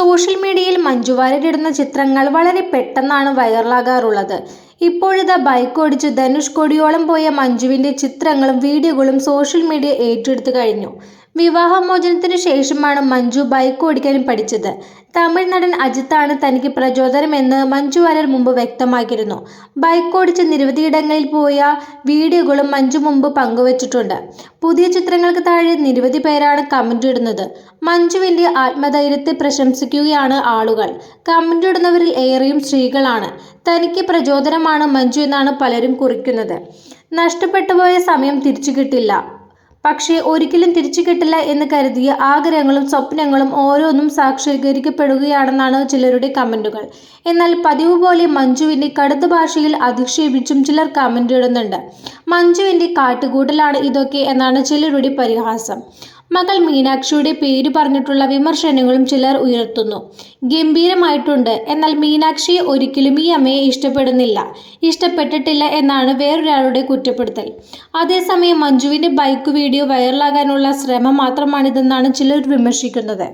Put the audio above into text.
Social മീഡിയയിൽ മഞ്ജു വാര്യരിടുന്ന ചിത്രങ്ങൾ വളരെ പെട്ടെന്നാണ് വൈറലാകാറുള്ളത്. ഇപ്പോഴിതാ ബൈക്ക് ഓടിച്ച് ധനുഷ് കൊടിയോളം പോയ മഞ്ജുവിന്റെ ചിത്രങ്ങളും വീഡിയോകളും സോഷ്യൽ മീഡിയ ഏറ്റെടുത്തു കഴിഞ്ഞു. വിവാഹമോചനത്തിന് ശേഷമാണ് മഞ്ജു ബൈക്ക് ഓടിക്കാനും പഠിച്ചത്. തമിഴ് നടൻ അജിത്താണ് തനിക്ക് പ്രചോദനമെന്ന് മഞ്ജു വാര്യർ മുമ്പ് വ്യക്തമാക്കിയിരുന്നു. ബൈക്ക് ഓടിച്ച് നിരവധിയിടങ്ങളിൽ പോയ വീഡിയോകളും മഞ്ജു മുമ്പ് പങ്കുവച്ചിട്ടുണ്ട്. പുതിയ ചിത്രങ്ങൾക്ക് താഴെ നിരവധി പേരാണ് കമന്റ് ഇടുന്നത്. മഞ്ജുവിന്റെ ആത്മധൈര്യത്തെ പ്രശംസിക്കുകയാണ് ആളുകൾ. കമന്റ് ഇടുന്നവരിൽ ഏറെയും സ്ത്രീകളാണ്. തനിക്ക് പ്രചോദനമാണ് മഞ്ജു എന്നാണ് പലരും കുറിക്കുന്നത്. നഷ്ടപ്പെട്ടു പോയ സമയം തിരിച്ചു കിട്ടില്ല. പക്ഷേ ഒരിക്കലും തിരിച്ചു കിട്ടില്ല എന്ന് കരുതിയ ആഗ്രഹങ്ങളും സ്വപ്നങ്ങളും ഓരോന്നും സാക്ഷീകരിക്കപ്പെടുകയാണെന്നാണ് ചിലരുടെ കമന്റുകൾ എന്നാൽ പതിവ് പോലെ മഞ്ജുവിന്റെ കടുത്ത ഭാഷയിൽ അധിക്ഷേപിച്ചും ചിലർ കമന്റ് ഇടുന്നുണ്ട്. മഞ്ജുവിന്റെ കാട്ടുകൂട്ടലാണ് ഇതൊക്കെ എന്നാണ് ചിലരുടെ പരിഹാസം. മകൾ മീനാക്ഷിയുടെ പേര് പറഞ്ഞിട്ടുള്ള വിമർശനങ്ങളും ചിലർ ഉയർത്തുന്നു. ഗംഭീരമായിട്ടുണ്ട്. എന്നാൽ മീനാക്ഷിയെ ഒരിക്കലും ഈ അമ്മയെ ഇഷ്ടപ്പെടുന്നില്ല. ഇഷ്ടപ്പെട്ടിട്ടില്ല എന്നാണ് വേറൊരാളുടെ കുറ്റപ്പെടുത്തൽ. അതേസമയം മഞ്ജുവിന്റെ ബൈക്ക് വീഡിയോ വൈറലാകാനുള്ള ശ്രമം മാത്രമാണിതെന്നാണ് ചിലർ വിമർശിക്കുന്നത്.